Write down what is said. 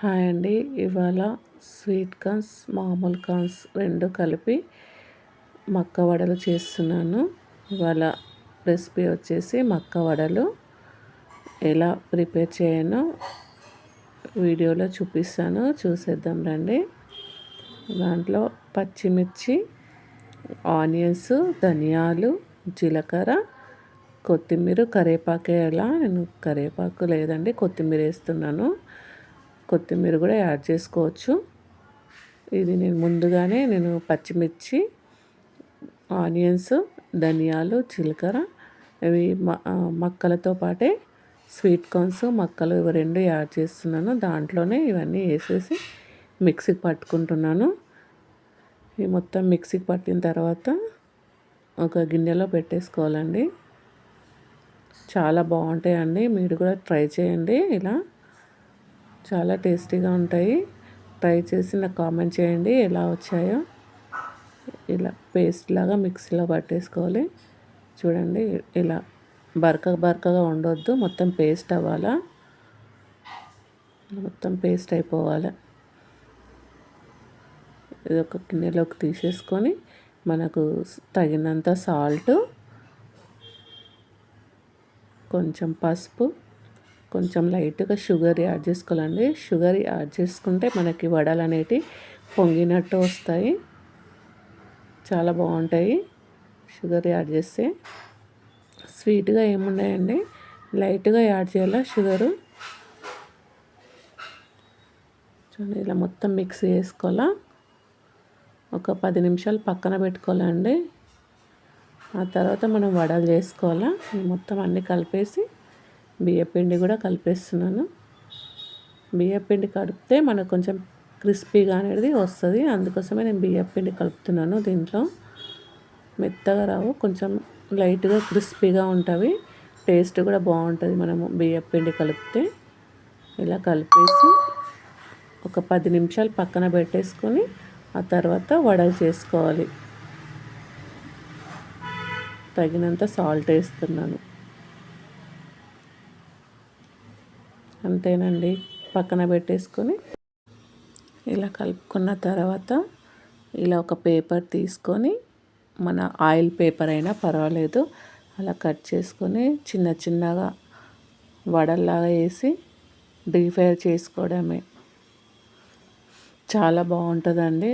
Hi అండి. ఇవాళ sweet corns మామూలు కార్న్స్ రెండు కలిపి మక్క వడలు చేస్తున్నాను. ఇవాళ రెసిపీ వచ్చేసి మక్క వడలు. ఎలా ప్రిపేర్ చేయనో వీడియోలో చూపిస్తాను. చూసేద్దాం రండి. దాంట్లో పచ్చిమిర్చి ఆనియన్స్ ధనియాలు జీలకర్ర కొత్తిమీర కరివేపాకు ఎలా నేను కరివేపాకు లేదండి కొత్తిమీర వేస్తున్నాను. కొత్తిమీర కూడా యాడ్ చేసుకోవచ్చు. ఇది నేను ముందుగానే నేను పచ్చిమిర్చి ఆనియన్స్ ధనియాలు జీలకర్ర ఇవి మక్కలతో పాటే స్వీట్ కార్న్స్ మక్కలు ఇవి రెండు యాడ్ చేస్తున్నాను. దాంట్లోనే ఇవన్నీ వేసేసి మిక్సీకి పట్టుకుంటున్నాను. ఇవి మొత్తం మిక్సీకి పట్టిన తర్వాత ఒక గిన్నెలో పెట్టేసుకోవాలండి. చాలా బాగుంటాయండి. మీరు కూడా ట్రై చేయండి. ఇలా చాలా టేస్టీగా ఉంటాయి. ట్రై చేసి నాకు కామెంట్ చేయండి ఎలా వచ్చాయో. ఇలా పేస్ట్ లాగా మిక్సీలో పట్టేసుకోవాలి. చూడండి ఇలా బరక బరకగా ఉండొద్దు మొత్తం పేస్ట్ అవ్వాలా. మొత్తం పేస్ట్ అయిపోవాలి. ఇది ఒక గిన్నెలోకి తీసేసుకొని మనకు తగినంత సాల్ట్ కొంచెం పసుపు కొంచెం లైట్గా షుగర్ యాడ్ చేసుకోవాలండి. షుగర్ యాడ్ చేసుకుంటే మనకి వడలు అనేటివి పొంగినట్టు వస్తాయి. చాలా బాగుంటాయి. షుగర్ యాడ్ చేస్తే స్వీట్గా ఏమున్నాయండి? లైట్గా యాడ్ చేయాలా షుగరు? చూడండి ఇలా మొత్తం మిక్స్ చేసుకోవాలా? ఒక పది నిమిషాలు పక్కన పెట్టుకోవాలండి. ఆ తర్వాత మనం వడలు చేసుకోవాలా? మొత్తం అన్నీ కలిపేసి బియ్యపిండి కూడా కలిపేస్తున్నాను. బియ్యపిండి కలిపితే మనకు కొంచెం క్రిస్పీగా అనేది వస్తుంది. అందుకోసమే నేను బియ్యపిండి కలుపుతున్నాను దీంట్లో. మెత్తగా రావు కొంచెం లైట్గా క్రిస్పీగా ఉంటుంది టేస్ట్ కూడా బాగుంటుంది మనము బియ్యపిండి కలిపితే. ఇలా కలిపేసి ఒక పది నిమిషాలు పక్కన పెట్టేసుకొని ఆ తర్వాత వడలు చేసుకోవాలి. తగినంత సాల్ట్ వేస్తున్నాను. అంతేనండి. పక్కన పెట్టేసుకొని ఇలా కలుపుకున్న తర్వాత ఇలా ఒక పేపర్ తీసుకొని మన ఆయిల్ పేపర్ అయినా పర్వాలేదు. అలా కట్ చేసుకొని చిన్న చిన్నగా వడల్లాగా వేసి డీప్ ఫ్రై చేసుకోవడమే. చాలా బాగుంటుందండి.